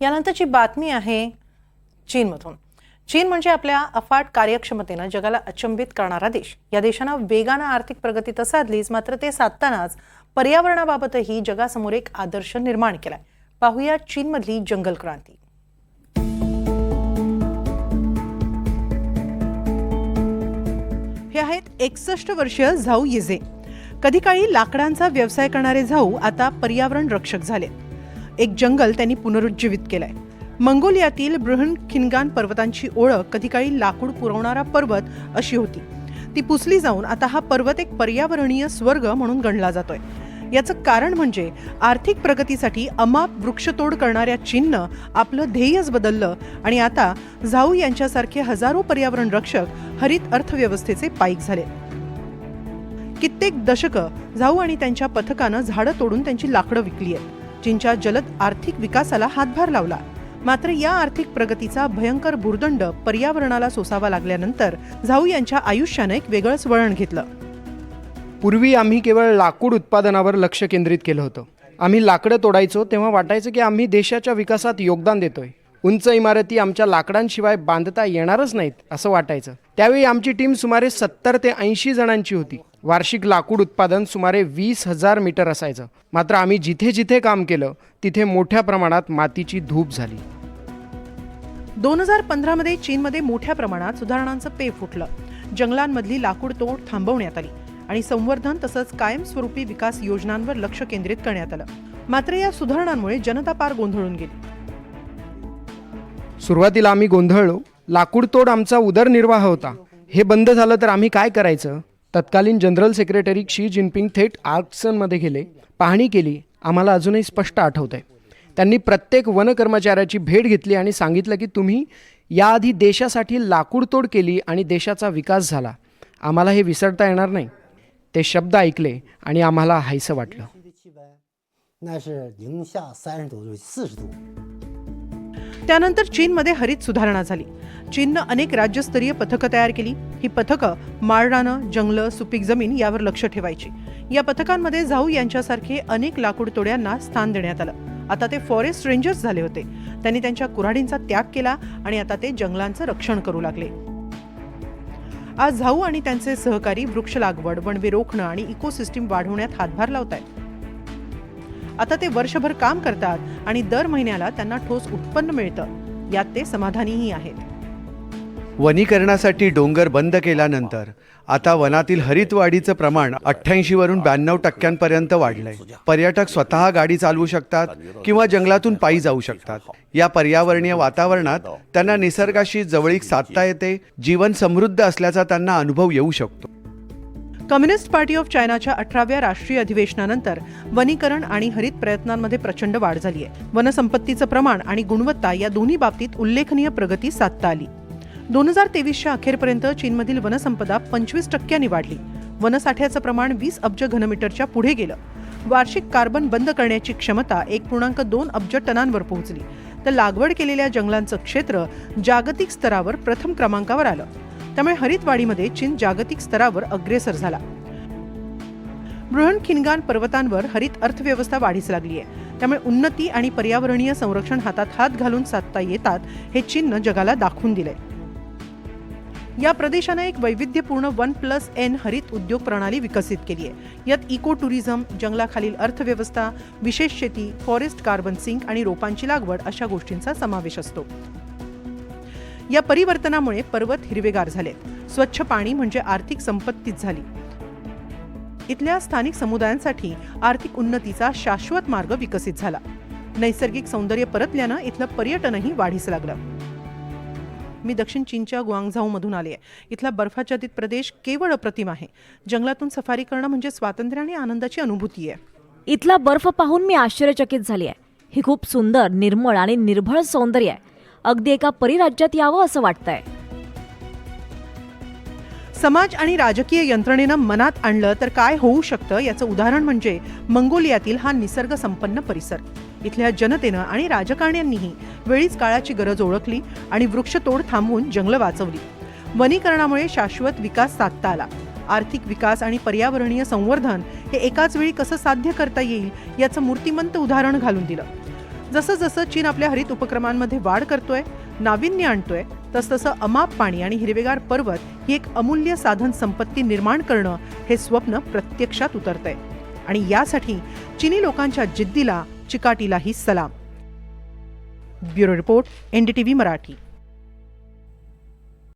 यानंतरची बातमी आहे चीनमधून. चीन म्हणजे आपल्या अफाट कार्यक्षमतेनं जगाला अचंबित करणारा देश. या देशानं वेगानं आर्थिक प्रगती तर साधलीच मात्र ते साधतानाच पर्यावरणाबाबतही जगासमोर एक आदर्श निर्माण केलाय. पाहूया चीनमधली जंगल क्रांती. हे आहेत एकसष्ट वर्षीय झाऊ येझे. कधी काळी लाकडांचा व्यवसाय करणारे झाऊ आता पर्यावरण रक्षक झाले. एक जंगल त्यांनी पुनरुज्जीवित केलंय. मंगोलियातील बृहन खिनगान पर्वतांची ओळख कधी काळी लाकूड पुरवणारा पर्वत अशी होती. ती पुसली जाऊन आता हा पर्वत एक पर्यावरणीय स्वर्ग म्हणून गणला जातोय. याचं कारण म्हणजे आर्थिक प्रगतीसाठी अमाप वृक्षतोड करणाऱ्या चीननं आपलं ध्येयच बदललं आणि आता झाऊ यांच्यासारखे हजारो पर्यावरण रक्षक हरित अर्थव्यवस्थेचे पाईक झाले. कित्येक दशकं झाऊ आणि त्यांच्या पथकानं झाडं तोडून त्यांची लाकडं विकली आहेत. चीनच्या जलद आर्थिक विकासाला हातभार लावला. मात्र या आर्थिक प्रगतीचा भयंकर भुर्दंड पर्यावरणाला सोसावा लागल्यानंतर झाऊ यांच्या आयुष्यानं एक वेगळंच वळण घेतलं. पूर्वी आम्ही केवळ लाकूड उत्पादनावर लक्ष केंद्रित केलं होतं. आम्ही लाकडं तोडायचो तेव्हा वाटायचं की आम्ही देशाच्या विकासात योगदान देतोय. उंच इमारती आमच्या लाकडांशिवाय बांधता येणारच नाहीत असं वाटायचं. त्यावेळी आमची टीम सुमारे सत्तर ते ऐंशी जणांची होती. वार्षिक लाकूड उत्पादन सुमारे वीस हजार मीटर असायचं. मात्र आम्ही जिथे जिथे काम केलं तिथे मोठ्या प्रमाणात मातीची धूप झाली. दोन हजार पंधरामध्ये चीनमध्ये मोठ्या प्रमाणात सुधारणांचं पे फुटलं. जंगलांमधली लाकूड तोड थांबवण्यात आली आणि संवर्धन तसंच कायमस्वरूपी विकास योजनांवर लक्ष केंद्रित करण्यात आलं. मात्र या सुधारणांमुळे जनता पार गोंधळून गेली. सुरुवातीला आम्ही गोंधळलो. लाकूडतोड आमचा उदरनिर्वाह होता. हे बंद झालं तर आम्ही काय करायचं? तत्कालीन जनरल सेक्रेटरी शी जिनपिंग थेट आर्क्सनमध्ये गेले. पाहणी केली. आम्हाला अजूनही स्पष्ट आठवत आहे त्यांनी प्रत्येक वन कर्मचाऱ्याची भेट घेतली आणि सांगितलं की तुम्ही याआधी देशासाठी लाकूडतोड केली आणि देशाचा विकास झाला. आम्हाला हे विसरता येणार नाही. ते शब्द ऐकले आणि आम्हाला हायसं वाटलं. त्यानंतर चीनमध्ये हरित सुधारणा झाली. चीननं अनेक राज्यस्तरीय पथकं तयार केली. ही पथकं माळरानं जंगलं सुपीक जमीन यावर लक्ष ठेवायची. या पथकांमध्ये झाऊ यांच्यासारखे अनेक लाकूड तोड्यांना स्थान देण्यात आलं. आता ते फॉरेस्ट रेंजर्स झाले होते. त्यांनी त्यांच्या कुऱ्हाडींचा त्याग केला आणि आता ते जंगलांचं रक्षण करू लागले. आज झाऊ आणि त्यांचे सहकारी वृक्ष लागवड वणवे रोखणं आणि इकोसिस्टीम वाढवण्यात हातभार लावत आहेत आता ते वर्षभर काम करतात आणि दर महिन्याला त्यांना ठोस उत्पन्न मिळतं. यात ते समाधानीही आहेत. वनीकरणासाठी डोंगर बंद केल्यानंतर आता वनातील हरितवाढीचं प्रमाण अठ्ठ्याऐंशी वरून ब्याण्णव टक्क्यांपर्यंत वाढलंय. पर्यटक स्वतः गाडी चालवू शकतात किंवा जंगलातून पायी जाऊ शकतात. या पर्यावरणीय वातावरणात त्यांना निसर्गाशी जवळीक साधता येते जीवन समृद्ध असल्याचा त्यांना अनुभव येऊ शकतो. कम्युनिस्ट पार्टी ऑफ चायनाच्या अठराव्या राष्ट्रीय अधिवेशनानंतर वनीकरण आणि हरित प्रयत्नांमध्ये प्रचंड वाढ झाली आहे. वनसंपत्तीचं प्रमाण आणि गुणवत्ता या दोन्ही बाबतीत उल्लेखनीय प्रगती साधता आली. दोन हजार तेवीसच्या अखेरपर्यंत चीनमधील वनसंपदा पंचवीस टक्क्यांनी वाढली. वनसाठ्याचं प्रमाण वीस अब्ज घनमीटरच्या पुढे गेलं. वार्षिक कार्बन बंद करण्याची क्षमता एक पूर्णांक दोन अब्ज टनांवर पोहोचली. तर लागवड केलेल्या जंगलांचं क्षेत्र जागतिक स्तरावर प्रथम क्रमांकावर आलं. त्यामुळे हरितवाढीमध्ये चीन जागतिक स्तरावर अग्रेसर झाला. बृहन खिनगान पर्वतांवर हरित अर्थव्यवस्था वाढीस लागली आहे त्यामुळे उन्नती आणि पर्यावरणीय संरक्षण हातात हात घालून साधता येतात हे चीननं जगाला दाखवून दिलंय. या प्रदेशानं एक वैविध्यपूर्ण वन प्लस एन हरित उद्योग प्रणाली विकसित केली आहे यात इको टुरिझम जंगलाखालील अर्थव्यवस्था विशेष शेती फॉरेस्ट कार्बन सिंक आणि रोपांची लागवड अशा गोष्टींचा समावेश असतो. या परिवर्तनामुळे पर्वत हिरवेगार झालेत. स्वच्छ पाणी म्हणजे आर्थिक संपत्तीच झाली. इथल्या स्थानिक समुदायांसाठी आर्थिक उन्नतीचा शाश्वत मार्ग विकसित झाला. नैसर्गिक सौंदर्य परतल्यानं इथलं पर्यटनही वाढीस लागलं. मी दक्षिण चीनच्या गुआंगझाऊमधून आले आहे. इथला बर्फाच्छादित प्रदेश केवळ अप्रतिम आहे. जंगलातून सफारी करणं म्हणजे स्वातंत्र्य आणि आनंदाची अनुभूती आहे. इथला बर्फ पाहून मी आश्चर्यचकित झाली आहे. ही खूप सुंदर निर्मळ आणि निर्भळ सौंदर्य आहे. अगदी एका परिराज्यात यावं असं वाटतंय. समाज आणि राजकीय यंत्रणेनं मनात आणलं तर काय होऊ शकतं याचं उदाहरण म्हणजे मंगोलियातील हा निसर्ग संपन्न परिसर. इथल्या जनतेनं आणि राजकारण्यांनीही वेळीच काळाची गरज ओळखली आणि वृक्षतोड थांबवून जंगलं वाचवली. वनीकरणामुळे शाश्वत विकास साधता आला. आर्थिक विकास आणि पर्यावरणीय संवर्धन हे एकाच वेळी कसं साध्य करता येईल याचं मूर्तिमंत उदाहरण घालून दिलं. जसं जसं चीन आपल्या हरित उपक्रमांमध्ये वाढ करतोय नाविन्य आणतोय तसतसं अमाप पाणी आणि हिरवेगार पर्वत ही एक अमूल्य साधन संपत्ती निर्माण करणं हे स्वप्न प्रत्यक्षात उतरतंय. आणि यासाठी चिनी लोकांच्या जिद्दीला चिकाटीलाही सलाम. Bureau report NDTV Marathi.